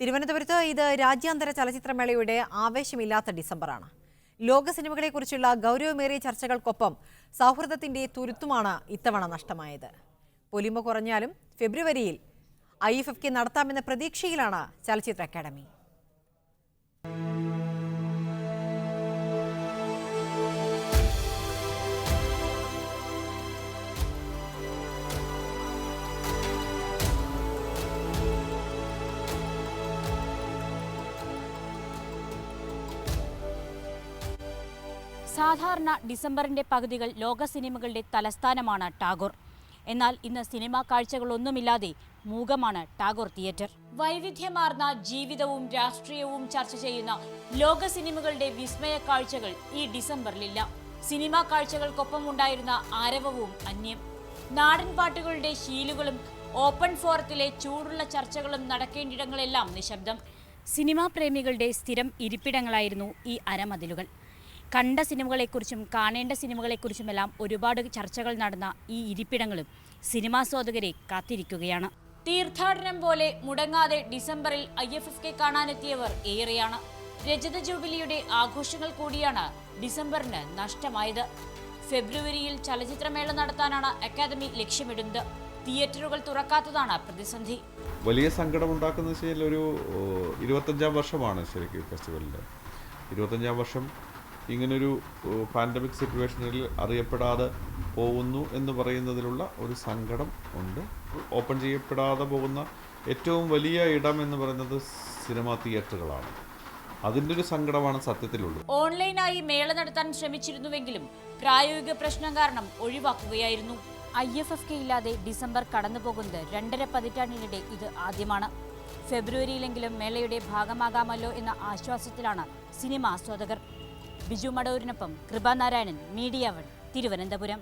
തിരുവനന്തപുരത്ത് ഇത് രാജ്യാന്തര ചലച്ചിത്രമേളയുടെ ആവേശമില്ലാത്ത ഡിസംബറാണ്. ലോക സിനിമകളെക്കുറിച്ചുള്ള ഗൗരവമേറിയ ചർച്ചകൾക്കൊപ്പം സൗഹൃദത്തിന്റെ തുരുത്തുമാണ് ഇത്തവണ നഷ്ടമായത്. പൊലിമ കുറഞ്ഞാലും ഫെബ്രുവരിയിൽ ഐ എഫ് എഫ് കെ നടത്താമെന്ന പ്രതീക്ഷയിലാണ് ചലച്ചിത്ര അക്കാദമി. സാധാരണ ഡിസംബറിന്റെ പകുതികൾ ലോക സിനിമകളുടെ തലസ്ഥാനമാണ് ടാഗോർ. എന്നാൽ ഇന്ന് സിനിമാ കാഴ്ചകളൊന്നുമില്ലാതെ മൂകമാണ് ടാഗോർ തിയേറ്റർ. വൈവിധ്യമാർന്ന ജീവിതവും രാഷ്ട്രീയവും ചർച്ച ചെയ്യുന്ന ലോക സിനിമകളുടെ വിസ്മയ കാഴ്ചകൾ ഈ ഡിസംബറിലില്ല. സിനിമാ കാഴ്ചകൾക്കൊപ്പം ഉണ്ടായിരുന്ന ആരവവും അന്യം. നാടൻ പാട്ടുകളുടെ ശീലുകളും ഓപ്പൺ ഫോറത്തിലെ ചൂടുള്ള ചർച്ചകളും നടക്കേണ്ടിടങ്ങളെല്ലാം നിശബ്ദം. സിനിമാ പ്രേമികളുടെ സ്ഥിരം ഇരിപ്പിടങ്ങളായിരുന്നു ഈ അരമതിലുകൾ. കണ്ട സിനിമകളെക്കുറിച്ചും കാണേണ്ട സിനിമകളെക്കുറിച്ചുമെല്ലാം ഒരുപാട് ചർച്ചകൾ നടന്ന ഈ ഇരിപ്പിടങ്ങളും സിനിമാസ്വാദകരെ കാത്തിരിക്കുകയാണ്. തീർത്ഥാടനം പോലെ മുടങ്ങാതെ ഡിസംബറിൽ ഐ എഫ് എഫ് കെ കാണാനെത്തിയവർ ഏറെയാണ്. രജത ജൂബിലിയുടെ ആഘോഷങ്ങൾ കൂടിയാണ് ഡിസംബറിന് നഷ്ടമായത്. ഫെബ്രുവരിയിൽ ചലച്ചിത്രമേള നടത്താനാണ് അക്കാദമി ലക്ഷ്യമിടുന്നത്. തിയേറ്ററുകൾ തുറക്കാത്തതാണ് പ്രതിസന്ധി. വലിയ സങ്കടമുണ്ടാക്കുന്ന വെച്ചാൽ ഒരു ഇരുപത്തഞ്ചാം വർഷമാണ് ശരിക്കും ഫെസ്റ്റിവലിന്റെ. ഇരുപത്തഞ്ചാം വർഷം ഇങ്ങനൊരു പാൻഡമിക് സിറ്റുവേഷനിൽ അറിയപ്പെടാതെ പോകുന്നു എന്ന് പറയുന്നതിലുള്ള ഒരു സങ്കടം ഉണ്ട്. ഓപ്പൺ ചെയ്യപ്പെടാതെ പോകുന്ന ഏറ്റവും വലിയ ഇടം എന്ന് പറയുന്നത് സിനിമാ തിയേറ്ററുകളാണ്. അതിന്റെ ഒരു സങ്കടമാണ് സത്യത്തിലുള്ളത്. ഓൺലൈനായി മേള നടത്താൻ ശ്രമിച്ചിരുന്നുവെങ്കിലും പ്രായോഗിക പ്രശ്നം കാരണം ഒഴിവാക്കുകയായിരുന്നു. ഐ എഫ് എഫ് കെ ഇല്ലാതെ ഡിസംബർ കടന്നു പോകുന്നത് രണ്ടര പതിറ്റാണ്ടിനിടെ ഇത് ആദ്യമാണ്. ഫെബ്രുവരിയിലെങ്കിലും മേളയുടെ ഭാഗമാകാമല്ലോ എന്ന ആശ്വാസത്തിലാണ് സിനിമ ആസ്വാദകർ. ബിജു മടൂരിനൊപ്പം കൃപാനാരായണൻ മീഡിയ വൺ തിരുവനന്തപുരം.